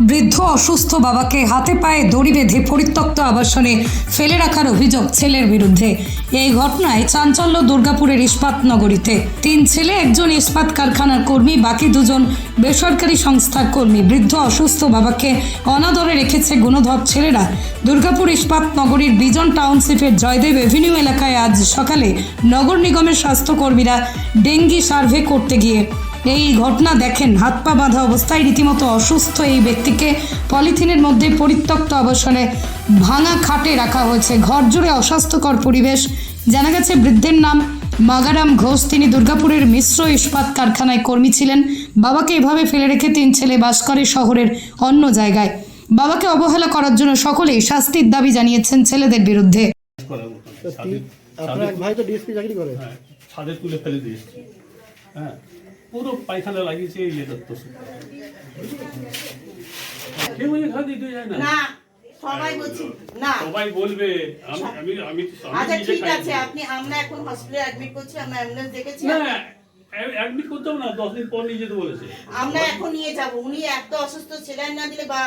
বৃদ্ধ অসুস্থ বাবাকে হাতে পায়ে দড়ি বেঁধে পরিত্যক্ত আবাসনে ফেলে রাখার অভিযোগ ছেলের বিরুদ্ধে। এই ঘটনায় চাঞ্চল্য দুর্গাপুরের ইস্পাত নগরীতে। তিন ছেলে, একজন ইস্পাত কারখানার কর্মী, বাকি দুজন বেসরকারি সংস্থার কর্মী। বৃদ্ধ অসুস্থ বাবাকে অনাদরে রেখেছে গুণধর ছেলেরা। দুর্গাপুর ইস্পাত নগরীর বিজন টাউনশিপের জয়দেব এভিনিউ এলাকায় আজ সকালে নগর নিগমের স্বাস্থ্যকর্মীরা ডেঙ্গি সার্ভে করতে গিয়ে এই ঘটনা দেখেন হাত পা বাঁধা অবস্থায় রীতিমতো অসুস্থ এই ব্যক্তিকে পলিথিনের মধ্যে পরিত্যক্ত অবসরে ভাঙা খাটে রাখা হয়েছে। ঘর জুড়ে অস্বাস্থ্যকর পরিবেশ। জানা গেছে বৃদ্ধের নাম মাগারাম ঘোষ। তিনি দুর্গাপুরের মিশ্র ইস্পাত কারখানায় কর্মী ছিলেন। বাবাকে এভাবে ফেলে রেখে তিন ছেলে বাস করে শহরের অন্য জায়গায়। বাবাকে অবহেলা করার জন্য সকলেই শাস্তির দাবি জানিয়েছেন ছেলেদের বিরুদ্ধে। ভাই তো ডিএসপি চাকরি করে। হ্যাঁ ছাদে তুলে ফেলে দিয়েছে। হ্যাঁ পুরো পায়খানা লাগিয়েছে এই লেদার তো কেউ এখানে দিতে যায় না? না সবাই বলছি না। সবাই বলবে আমি আমি আচ্ছা ঠিক আছে আপনি আমরা এখন হসপিটালে অ্যাডমিট করছি আমরা অ্যাম্বুলেন্স দেখেছি। না অ্যাডমিট করতাম না দশ দিন পর নিয়ে যেতে বলেছে। আমরা এখন নিয়ে যাব উনি এত অসুস্থ ছেলেন না দিলে বা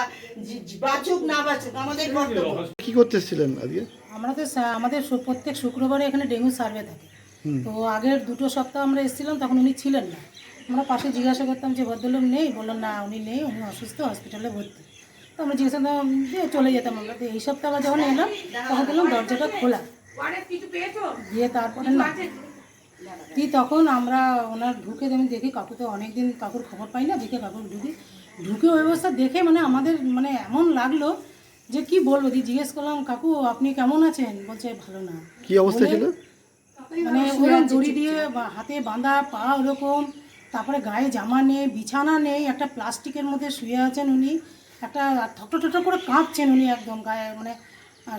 বাঁচুক না বাঁচুক আমাদের কর্তব্য। কি করতে এসেছিলেন আজকে? আমরা তো আমাদের প্রত্যেক শুক্রবারে এখানে ডেঙ্গু সার্ভে থাকে। তো আগের দুটো সপ্তাহ আমরা এসেছিলাম তখন উনি ছিলেন না। আমরা পাশে জিজ্ঞাসা করতাম যে ভদ্রলোক নেই? বললাম না উনি নেই উনি অসুস্থ হসপিটালে ভর্তি। তো আমরা জিজ্ঞাসা করতাম যে চলে যেতাম আমরা। তো এই সপ্তাহ আবার যখন এলাম তখন দেখলাম দরজাটা খোলা। দিয়ে তারপরে না কি তখন আমরা ওনার ঢুকে আমি দেখি কাকু তো অনেকদিন কাকুর খবর পাই না দেখে কাকুর ঢুকি। ঢুকে ওই অবস্থা দেখে মানে আমাদের মানে এমন লাগল যে কি বলব? দিয়ে জিজ্ঞেস করলাম কাকু আপনি কেমন আছেন? বলছে ভালো না। কি অবস্থা ছিল? মানে ওরকম দড়ি দিয়ে হাতে বাঁধা পা ওরকম তারপরে গায়ে জামা নেই, বিছানা নেই, একটা প্লাস্টিকের মধ্যে শুয়ে আছেন উনি। একটা ঠকটো ঠকটো করে কাঁপছেন উনি একদম গায়ে মানে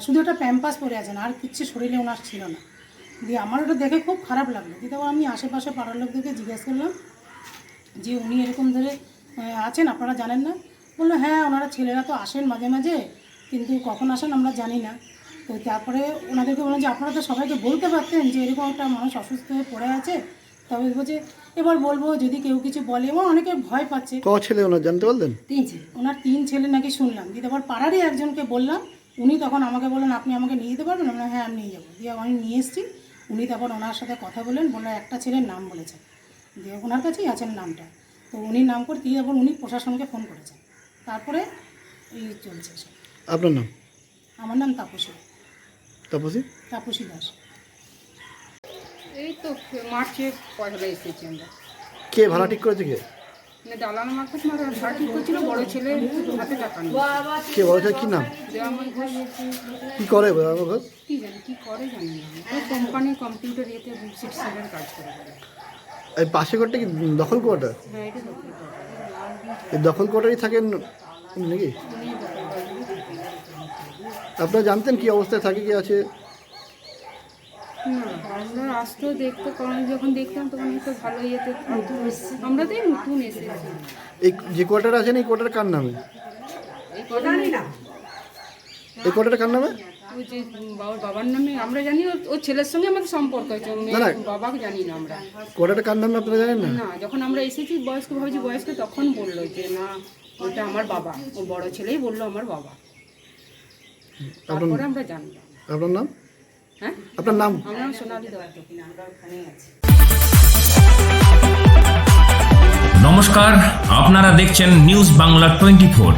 শুধু একটা প্যাম্পাস পরে আছেন, আর কিচ্ছু শরীরে ওনার ছিল না। দিয়ে আমার ওটা দেখে খুব খারাপ লাগল। দিয়ে তারপর আমি আশেপাশে পাড়ার লোকদেরকে জিজ্ঞেস করলাম যে উনি এরকম ধরে আছেন, আপনারা জানেন না? বলল হ্যাঁ ওনারা ছেলেরা তো আসেন মাঝে মাঝে, কিন্তু কখন আসেন আমরা জানি না। তো তারপরে ওনাদেরকে বললাম যে, আপনারা তো সবাইকে বলতে পারতেন যে এরকম একটা মানুষ অসুস্থ হয়ে পড়ে আছে তবে বলছে এবার বলব যদি কেউ কিছু বলে এবং অনেকে ভয় পাচ্ছে। ক ছেলে ওনার জানতে পারলেন? তিন ছেলে। ওনার তিন ছেলে নাকি শুনলাম। দিয়ে তারপর পাড়ারই একজনকে বললাম উনি তখন আমাকে বললেন আপনি আমাকে নিয়ে যেতে পারবেন? আমরা হ্যাঁ আমি নিয়ে যাব। দিয়ে আমি নিয়ে এসেছি। উনি তারপর ওনার সাথে কথা বললেন বললেন একটা ছেলের নাম বলেছেন দিয়ে ওনার কাছেই আছেন নামটা। তো উনি নাম করে দিয়ে তারপর উনি প্রশাসনকে ফোন করেছেন তারপরে এই চলছে আপনার নাম? আমার নাম তাপসী। তাপসী? তাপসী দাস। এই তো মার্চে পয়লা এসেছি আমরা। কে ভাড়া ঠিক করেছে কে? মানে দালান মার্কেট মারা ভাড়া ঠিক করছিল বড় ছেলে হাতে টাকা নেই কে বড় ছেলে? কি নাম? দেওয়াময় ঘোষ। কি করে আমার ঘর কি জানি কি করে জানি না। ওই কোম্পানি কম্পিউটার ইয়েতে সিক্স সেভেন কাজ করে। এই পাশে ঘরটা কি দখল কোয়ার্টার? হ্যাঁ এটা দখল করে। এই দখল কোয়ার্টারই থাকেন নাকি। আপনারা জানতেন কি অবস্থায় থাকে কি আছে? আমরা আসতো দেখতো কারণ যখন দেখতাম তখন তো ভালো ইয়েতে আমরা তো নতুন এসেছি। এই যে কোয়ার্টার আছেন এই কোয়ার্টার কার নামে? এই কটা এই কোয়ার্টার কার নামে? ওই যে বাবার বাবার নামে আমরা জানি ওর- ওর ছেলের সঙ্গে আমাদের সম্পর্ক না। বাবাকে জানি না আমরা। কোয়ার্টারটা কার নামে আপনারা জানেন না? না যখন আমরা এসেছি বয়স্ক ভাবছি বয়স্ক তখন বলল যে না ওটা আমার বাবা। ও বড় ছেলেই বলল আমার বাবা। তারপরে আমরা জানলাম। আপনার নাম? হ্যাঁ আপনার নাম? নমস্কার আপনারা দেখছেন নিউজ বাংলা টোয়েন্টি ফোর।